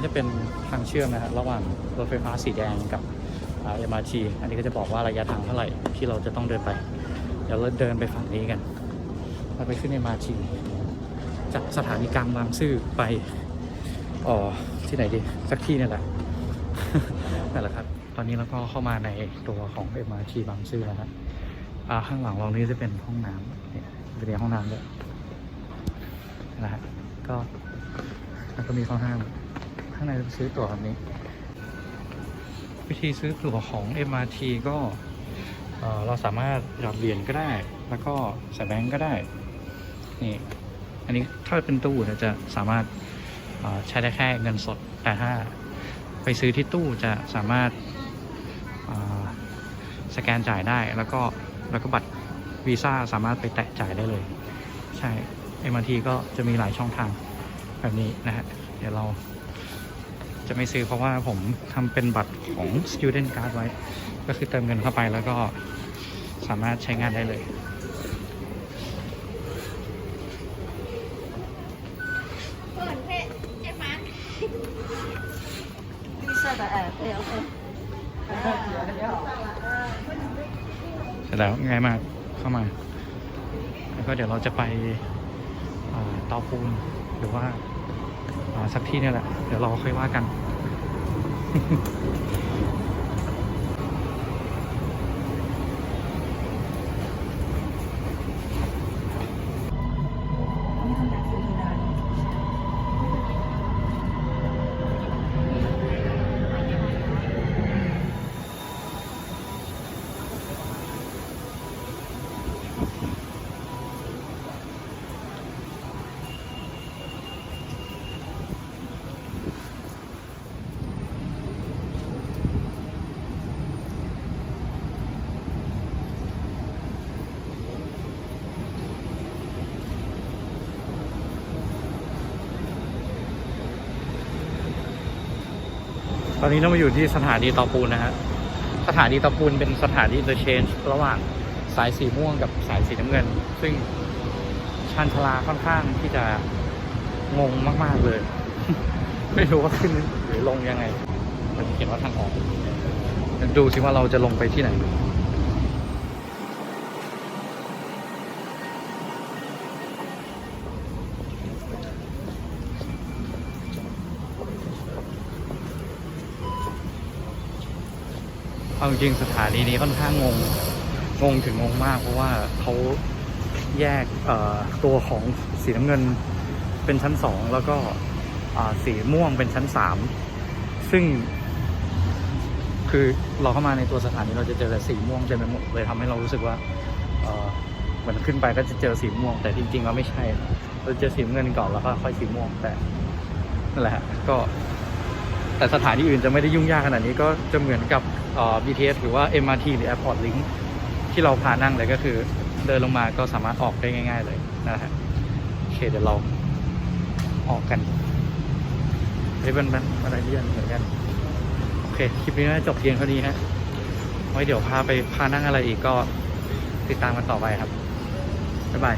ก็จะเป็นทางเชื่อมนะฮะระหว่างรถไฟฟ้าสีแดงกับเอ็มอาร์ทีอันนี้ก็จะบอกว่าระยะทางเท่าไหร่ที่เราจะต้องเดินไป เดี๋ยวเราเดินไปฝั่งนี้กันเราไปขึ้นเอ็มอาร์ทีจากสถานีกลางบางซื่อไปอ๋อที่ไหนดีสักที่นี่แหละนั่นแหละครับ ตอนนี้เราก็เข้ามาในตัวของ MRT บางซื่อแล้วนะอ่าข้างหลังเรานี้จะเป็นห้องน้ำเนี่ยเป็นห้องน้ำด้วยนะฮะก็แล้วก็มีข้างห้าง ข้างในซื้อตั๋วแบบนี้ วิธีซื้อตั๋วของ MRT ก็เราสามารถหยอดเหรียญก็ได้ แล้วก็ใส่แบงก์ก็ได้ นี่ อันนี้ถ้าเป็นตู้เนี่ยจะสามารถใช้ได้แค่เงินสด แต่ถ้าไปซื้อที่ตู้จะสามารถสแกนจ่ายได้ แล้วก็แล้วก็บัตรวีซ่าสามารถไปแตะจ่ายได้เลย ใช่ MRT ก็จะมีหลายช่องทางแบบนี้นะฮะ เดี๋ยวเรา จะไม่ซื้อเพราะว่าผมทำเป็นบัตรของ Student Card ไว้ ก็คือเติมเงินเข้าไปแล้วก็สามารถใช้งานได้เลยเสร็จแล้วง่ายมากเข้ามา แล้วก็เดี๋ยวเราจะไปต่อปูนหรือว่า สักที่นี่แหละ เดี๋ยวเราค่อยว่ากัน ตอนนี้เรามาอยู่ที่สถานีเตาปูนนะฮะ สถานีเตาปูนเป็นสถานี interchange ระหว่างสายสีม่วงกับสายสีน้ำเงิน ซึ่งชันชลาค่อนข้างที่จะงงมาก ๆ เลย ไม่รู้ว่าขึ้นหรือลงยังไง มันเขียนว่าทางออก ดูสิว่าเราจะลงไปที่ไหน เอาจริงสถานีนี้ค่อนข้างงง งงถึงงงมาก เพราะว่าเขาแยกตัวของสีน้ำเงินเป็นชั้นสองแล้วก็สีม่วงเป็นชั้นสามซึ่ง คือเราเข้ามาในตัวสถานีเราจะเจอแต่สีม่วงเต็มไปหมดเลยทำให้เรารู้สึกว่าเหมือนขึ้นไปก็จะเจอสีม่วง แต่จริงๆเราไม่ใช่เราเจอสีเงินก่อนแล้วก็ค่อยสีม่วงแต่นั่นแหละก็ แต่สถานที่อื่นจะไม่ได้ยุ่งยากขนาดนี้ก็จะเหมือนกับเอ่อ BTS หรือว่า MRT หรือ Airport Link ที่เราพานั่งเลยก็คือเดินลงมาก็สามารถออกได้ง่าย ๆ เลยนะฮะโอเคเดี๋ยวเราออกกันเฮ้ยมันมันอะไรเลื่อนเหมือนกันโอเคคลิปนี้น่าจะจบเพียงเท่านี้ฮะไว้เดี๋ยวพาไปพานั่งอะไรอีกก็ติดตามกันต่อไปครับบ๊ายบาย